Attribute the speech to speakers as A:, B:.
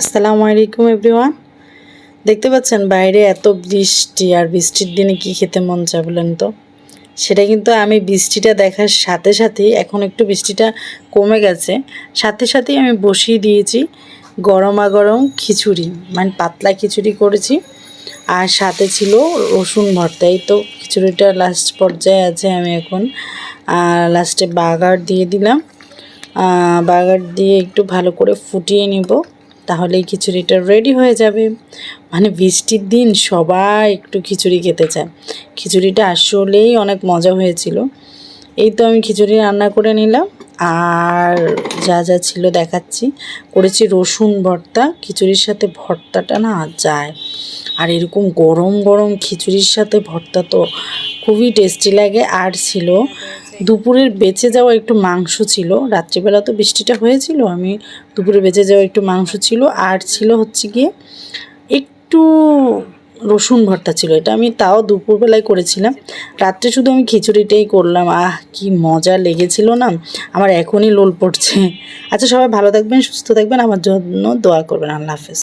A: আসসালামু আলাইকুম এভরিওয়ান। দেখতে পাচ্ছেন বাইরে এত বৃষ্টি আর বৃষ্টির দিনে কি খেতে মন চায় বলেন তো? সেটা কিন্তু আমি বৃষ্টিটা দেখার সাথে সাথেই, এখন একটু বৃষ্টিটা কমে গেছে। সাথে সাথেই আমি বসিয়ে দিয়েছি গরমা গরম খিচুড়ি মানে পাতলা খিচুড়ি করেছি। আর সাথে ছিল রসুন ভর্তা, এই তো খিচুড়িটা লাস্ট পর্যায়ে আছে আমি এখন। লাস্টে বাগার দিয়ে দিলাম। বাগার দিয়ে একটু ভালো করে ফুটিয়ে নিব। তাহলেই খিচুড়িটা রেডি হয়ে যাবে। মানে বৃষ্টির দিন সবাই একটু খিচুড়ি খেতে চায়। খিচুড়িটা আসলেই অনেক মজা হয়েছিল। এই তো আমি খিচুড়ি রান্না করে নিলাম। আর যা যা ছিল দেখাচ্ছি। করেছি রসুন ভর্তা। খিচুড়ির সাথে ভর্তাটা না যায়। আর এরকম গরম গরম খিচুড়ির সাথে ভর্তা তো খুবই টেস্টি লাগে। আর ছিল দুপুরের বেঁচে যাওয়া একটু মাংস ছিল। রাত্রিবেলা তো বৃষ্টিটা হয়েছিল, আমি দুপুরে বেঁচে যাওয়া একটু মাংস ছিল। আর ছিল হচ্ছে গিয়ে একটু রসুন ভর্তা ছিল এটা। আমি তাও দুপুরবেলায় করেছিলাম। রাত্রে শুধু আমি খিচুড়িটাই করলাম। আহ, কি মজা লেগেছিল না? আমার এখনই লোল পড়ছে। আচ্ছা সবাই ভালো থাকবেন, সুস্থ থাকবেন। আমার জন্য দোয়া করবেন। আল্লাহ হাফেজ।